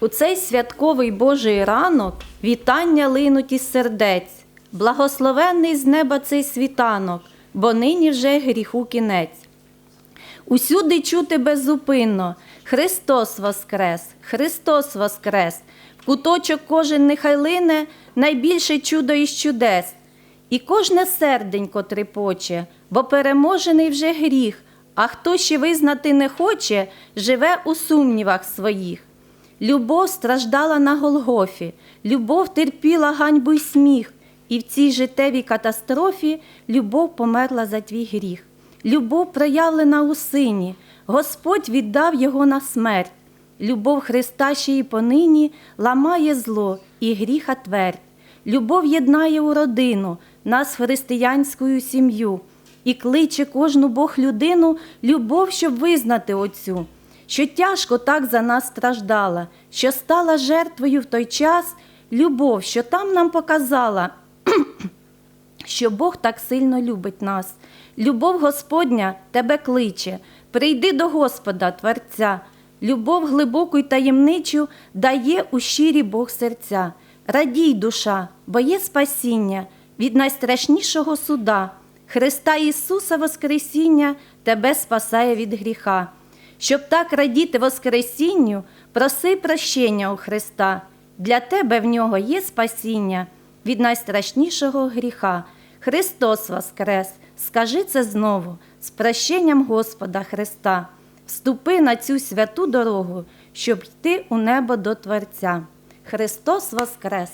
У цей святковий Божий ранок вітання линуть із сердець. Благословенний з неба цей світанок, бо нині вже гріху кінець. Усюди чути беззупинно Христос Воскрес, Христос Воскрес, в куточок кожен нехай лине найбільше чудо із чудес. І кожне серденько трепоче, бо переможений вже гріх, а хто ще визнати не хоче, живе у сумнівах своїх. Любов страждала на Голгофі, любов терпіла ганьбу й сміх, і в цій життєвій катастрофі любов померла за твій гріх. Любов проявлена у сині, Господь віддав його на смерть. Любов Христа ще й понині ламає зло і гріха твердь. Любов єднає у родину, нас в християнську сім'ю, і кличе кожну Бог людину любов, щоб визнати оцю, що тяжко так за нас страждала, що стала жертвою в той час, любов, що там нам показала, що Бог так сильно любить нас. Любов Господня тебе кличе, прийди до Господа, Творця. Любов глибоку й таємничу дає у щирі Бог серця. Радій, душа, бо є спасіння від найстрашнішого суда. Христа Ісуса Воскресіння тебе спасає від гріха. Щоб так радіти Воскресінню, проси прощення у Христа. Для тебе в нього є спасіння від найстрашнішого гріха. Христос Воскрес, скажи це знову, з прощенням Господа Христа. Вступи на цю святу дорогу, щоб йти у небо до Творця. Христос Воскрес!